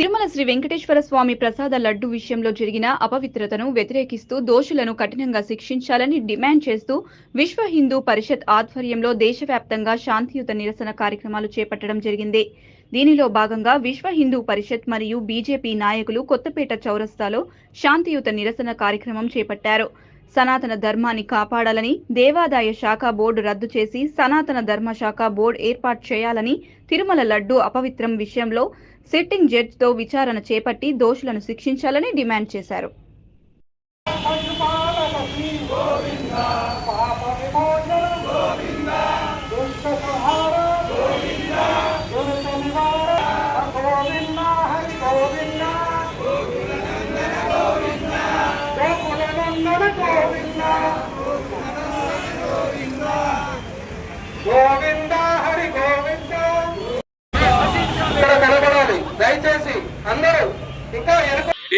తిరుమల శ్రీ వెంకటేశ్వర స్వామి ప్రసాద లడ్డు విషయంలో జరిగిన అపవిత్రతను వ్యతిరేకిస్తూ దోషులను కఠినంగా శిక్షించాలని డిమాండ్ చేస్తూ విశ్వ హిందూ పరిషత్ ఆధ్వర్యంలో దేశవ్యాప్తంగా శాంతియుత నిరసన కార్యక్రమాలు చేపట్టడం జరిగింది. దీనిలో భాగంగా విశ్వ హిందూ పరిషత్ మరియు బీజేపీ నాయకులు కొత్తపేట చౌరస్తాలో శాంతియుత నిరసన కార్యక్రమం చేపట్టారు. సనాతన ధర్మాన్ని కాపాడాలని దేవాదాయ శాఖ బోర్డు రద్దు చేసి సనాతన ధర్మ శాఖ బోర్డు ఏర్పాటు చేయాలని తిరుమల లడ్డు అపవిత్రం విషయంలో సిట్టింగ్ జడ్జితో విచారణ చేపట్టి దోషులను శిక్షించాలని డిమాండ్ చేశారు.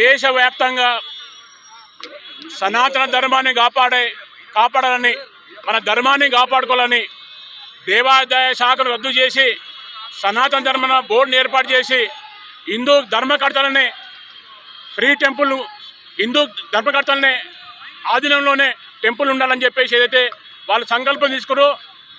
దేశవ్యాప్తంగా సనాతన ధర్మాన్ని కాపాడే కాపాడాలని మన ధర్మాన్ని కాపాడుకోవాలని దేవాదాయ శాఖను రద్దు చేసి సనాతన ధర్మ బోర్డుని ఏర్పాటు చేసి హిందూ ధర్మకర్తలని ఫ్రీ టెంపుల్ హిందూ ధర్మకర్తలనే ఆధీనంలోనే టెంపుల్ ఉండాలని చెప్పేసి ఏదైతే వాళ్ళు సంకల్పం తీసుకురో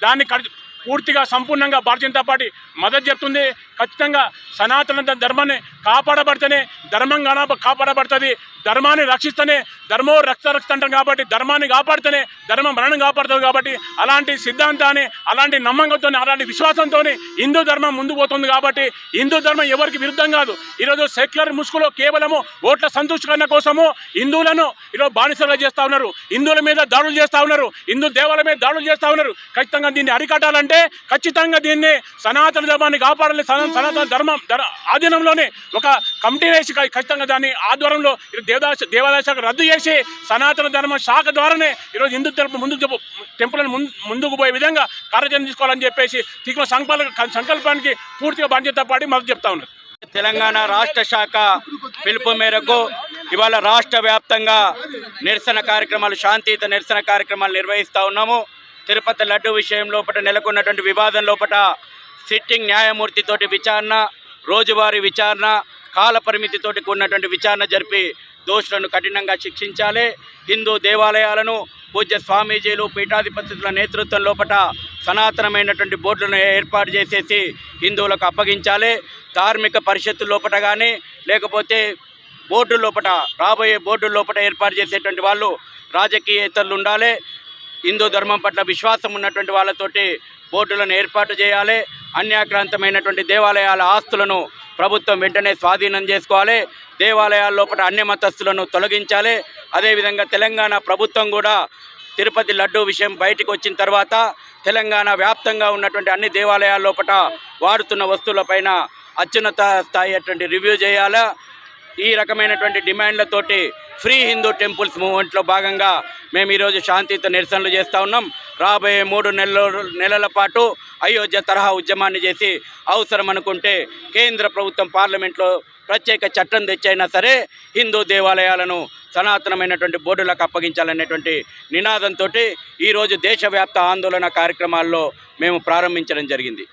దాన్ని కడి- పూర్తిగా సంపూర్ణంగా భారతీయ జనతా పార్టీ మద్దతు చెప్తుంది. ఖచ్చితంగా సనాతన ధర్మాన్ని కాపాడబడితేనే ధర్మంగాన కాపాడబడుతుంది. ధర్మాన్ని రక్షిస్తేనే ధర్మో రక్ష రక్ష అంటాం కాబట్టి ధర్మాన్ని కాపాడితేనే ధర్మం మరణం కాపాడుతుంది కాబట్టి అలాంటి సిద్ధాంతాన్ని అలాంటి నమ్మకంతో అలాంటి విశ్వాసంతో హిందూ ధర్మం ముందు పోతుంది కాబట్టి హిందూ ధర్మం ఎవరికి విరుద్ధం కాదు. ఈరోజు సెక్యులర్ ముసుగులో కేవలము ఓట్ల సంతోషకరణ కోసము హిందువులను ఈరోజు బానిసలుగా చేస్తూ ఉన్నారు. హిందువుల మీద దాడులు చేస్తా ఉన్నారు. హిందూ దేవాలయ మీద దాడులు చేస్తా ఉన్నారు. ఖచ్చితంగా దీన్ని అరికట్టాలంటే ఖచ్చితంగా దీన్ని సనాతన ధర్మాన్ని కాపాడాలి సనా- సనాతన ధర్మం ఆధీనంలోనే ఒక కమిటీ వేసి ఖచ్చితంగా దాన్ని ఆధ్వర్యంలో ఈరోజు దేవదాస దేవాదాయ శాఖ రద్దు చేసి సనాతన ధర్మ శాఖ ద్వారానే ఈరోజు హిందూ ధర్మం ముందుకు టెంపుల్ ముందుకు పోయే విధంగా కార్యాచరణ తీసుకోవాలని చెప్పేసి తీవ్ర సంకల్ప సంకల్పానికి పూర్తిగా బాధ్యత పాడి మద్దతు చెప్తా ఉన్నారు. తెలంగాణ రాష్ట్ర శాఖ పిలుపు మేరకు ఇవాళ రాష్ట్ర వ్యాప్తంగా నిరసన కార్యక్రమాలు శాంతియుత నిరసన కార్యక్రమాలు నిర్వహిస్తూ ఉన్నాము. తిరుపతి లడ్డు విషయం లోపల నెలకొన్నటువంటి వివాదం లోపల సిట్టింగ్ న్యాయమూర్తితోటి విచారణ రోజువారీ విచారణ కాల పరిమితితోటి కూడినటువంటి విచారణ జరిపి దోషులను కఠినంగా శిక్షించాలి. హిందూ దేవాలయాలను పూజ్య స్వామీజీలు పీఠాధిపతుల నేతృత్వం లోపల సనాతనమైనటువంటి బోర్డులను ఏర్పాటు చేసేసి హిందువులకు అప్పగించాలి. ధార్మిక పరిషత్తు లోపల కానీ లేకపోతే బోర్డు లోపల రాబోయే బోర్డు లోపల ఏర్పాటు చేసేటువంటి వాళ్ళు రాజకీయేతరులు ఉండాలి. హిందూ ధర్మం పట్ల విశ్వాసం ఉన్నటువంటి వాళ్ళతోటి బోర్డులను ఏర్పాటు చేయాలి. అన్యాక్రాంతమైనటువంటి దేవాలయాల ఆస్తులను ప్రభుత్వం వెంటనే స్వాధీనం చేసుకోవాలి. దేవాలయాల లోపల అన్య మతస్థులను తొలగించాలి. అదేవిధంగా తెలంగాణ ప్రభుత్వం కూడా తిరుపతి లడ్డు విషయం బయటకు వచ్చిన తర్వాత తెలంగాణ వ్యాప్తంగా ఉన్నటువంటి అన్ని దేవాలయాల లోపల వాడుతున్న వస్తువులపైన అత్యున్నత స్థాయి అటువంటి రివ్యూ చేయాలా? ఈ రకమైనటువంటి డిమాండ్లతోటి ఫ్రీ హిందూ టెంపుల్స్ మూవ్మెంట్లో భాగంగా మేము ఈరోజు శాంతియుత నిరసనలు చేస్తూ ఉన్నాం. రాబోయే మూడు నెలల నెలల పాటు అయోధ్య తరహా ఉద్యమాన్ని చేసి అవసరం అనుకుంటే కేంద్ర ప్రభుత్వం పార్లమెంట్లో ప్రత్యేక చట్టం తెచ్చైనా సరే హిందూ దేవాలయాలను సనాతనమైనటువంటి బోర్డులకు అప్పగించాలనేటువంటి నినాదంతో ఈరోజు దేశవ్యాప్త ఆందోళన కార్యక్రమాల్లో మేము ప్రారంభించడం జరిగింది.